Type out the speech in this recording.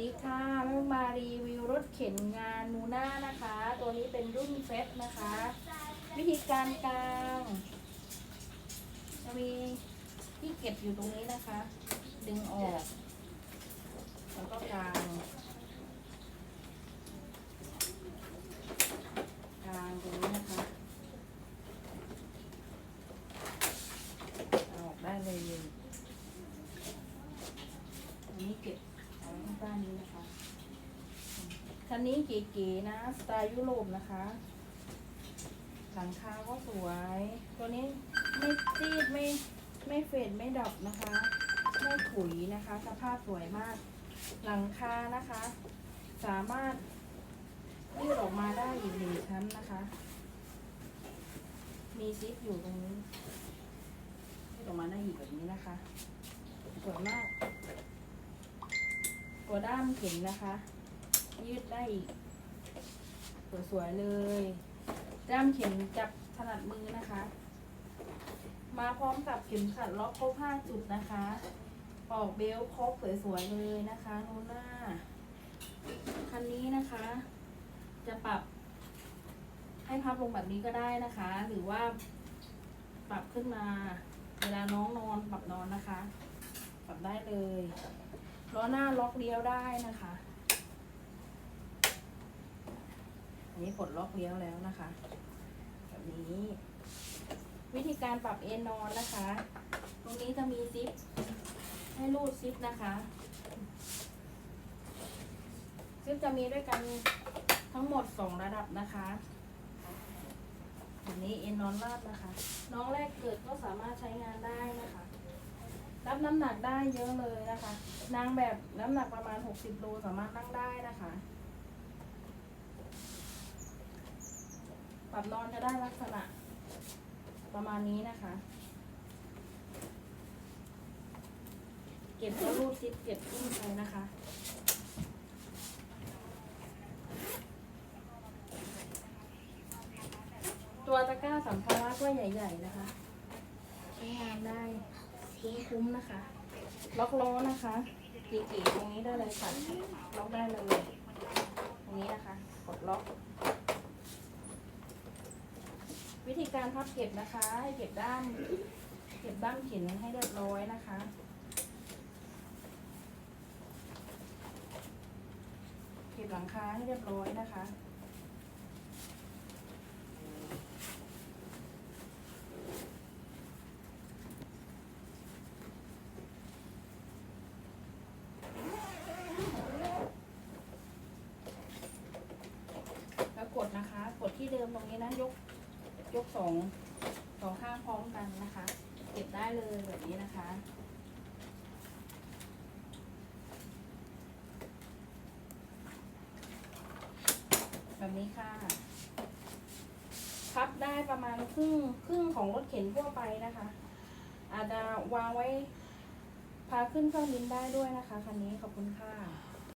ดีค่ะแม่มารีวิวรถเข็นงานนูน่านะคะ ตัวนี้เป็นรุ่นเฟสนะคะ วิธีการกลางจะมีที่เก็บอยู่ตรงนี้นะคะ ดึงออก แล้วก็กางกางตรงนี้นะคะเอาออกได้เลย อันนี้เก็บ ด้างใต้นี้นะคะ คันนี้เก๋ๆนะ สไตล์ยุโรปนะคะ หลังคาก็สวย ตัวนี้ไม่ซีดไม่ไม่เฟดไม่ดอกนะคะ ไม่ขุยนะคะ สภาพสวยมาก หลังคานะคะ สามารถยืดออกมาได้อีกหนึ่งชั้นนะคะ มีซิปอยู่ตรงนี้ยืดออกมาได้อีกแบบนี้นะคะ สวยมาก ตัวด้ามเข็นนะคะ ยืดได้อีกสวยๆเลย ด้ามเข็มจับถนัดมือนะคะ มาพร้อมกับเข็มขัดล็อกครบ5จุดนะคะปอกเบลครบสวยๆเลยนะคะโนน่าคันนี้นะคะ จะปรับให้พับลงแบบนี้ก็ได้นะคะ หรือว่าปรับขึ้นมา เวลาน้องนอนปรับนอนนะคะ ปรับได้เลย ล้อหน้าล็อกเลี้ยวได้นะคะ อันนี้ปลดล็อกเลี้ยวแล้วนะคะ แบบนี้ วิธีการปรับเอนนอนนะคะ ตรงนี้จะมีซิป ให้รูดซิปนะคะ ซิปจะมีด้วยกันทั้งหมดสองระดับนะคะอันนี้เอนนอนราดนะคะ น้องแรกเกิดก็สามารถใช้งานได้นะคะ รับน้ำหนักได้เยอะเลยนะคะ นางแบบน้ำหนักประมาณ 60โลสามารถนั่งได้นะคะ ปรับนอนจะได้ลักษณะประมาณนี้นะคะ เก็บแล้วรูดซิปเก็บขึ้นไปนะคะตัวตะกร้าสัมภาระก็ใหญ่ ๆ นะคะใช้งานได้ คุ้มๆนะคะ ล็อกล้อนะคะกี่ๆตรงนี้ได้เลยค่ะ ล็อกได้เลย ตรงนี้นะคะ กดล็อก วิธีการพับเก็บนะคะ ให้เก็บด้ามเก็บด้ามเขียนให้เรียบร้อยนะคะเก็บหลังคาให้เรียบร้อยนะคะ แล้วกดนะคะ กดที่เดิมตรงนี้นะยกยกสองสองข้างพร้อมกันนะคะ เก็บได้เลยแบบนี้นะคะ แบบนี้ค่ะพับได้ประมาณครึ่งครึ่งของรถเข็นทั่วไปนะคะ อาจจะวางไว้พาขึ้นเครื่องบินได้ด้วยนะคะคันนี้ขอบคุณค่ะ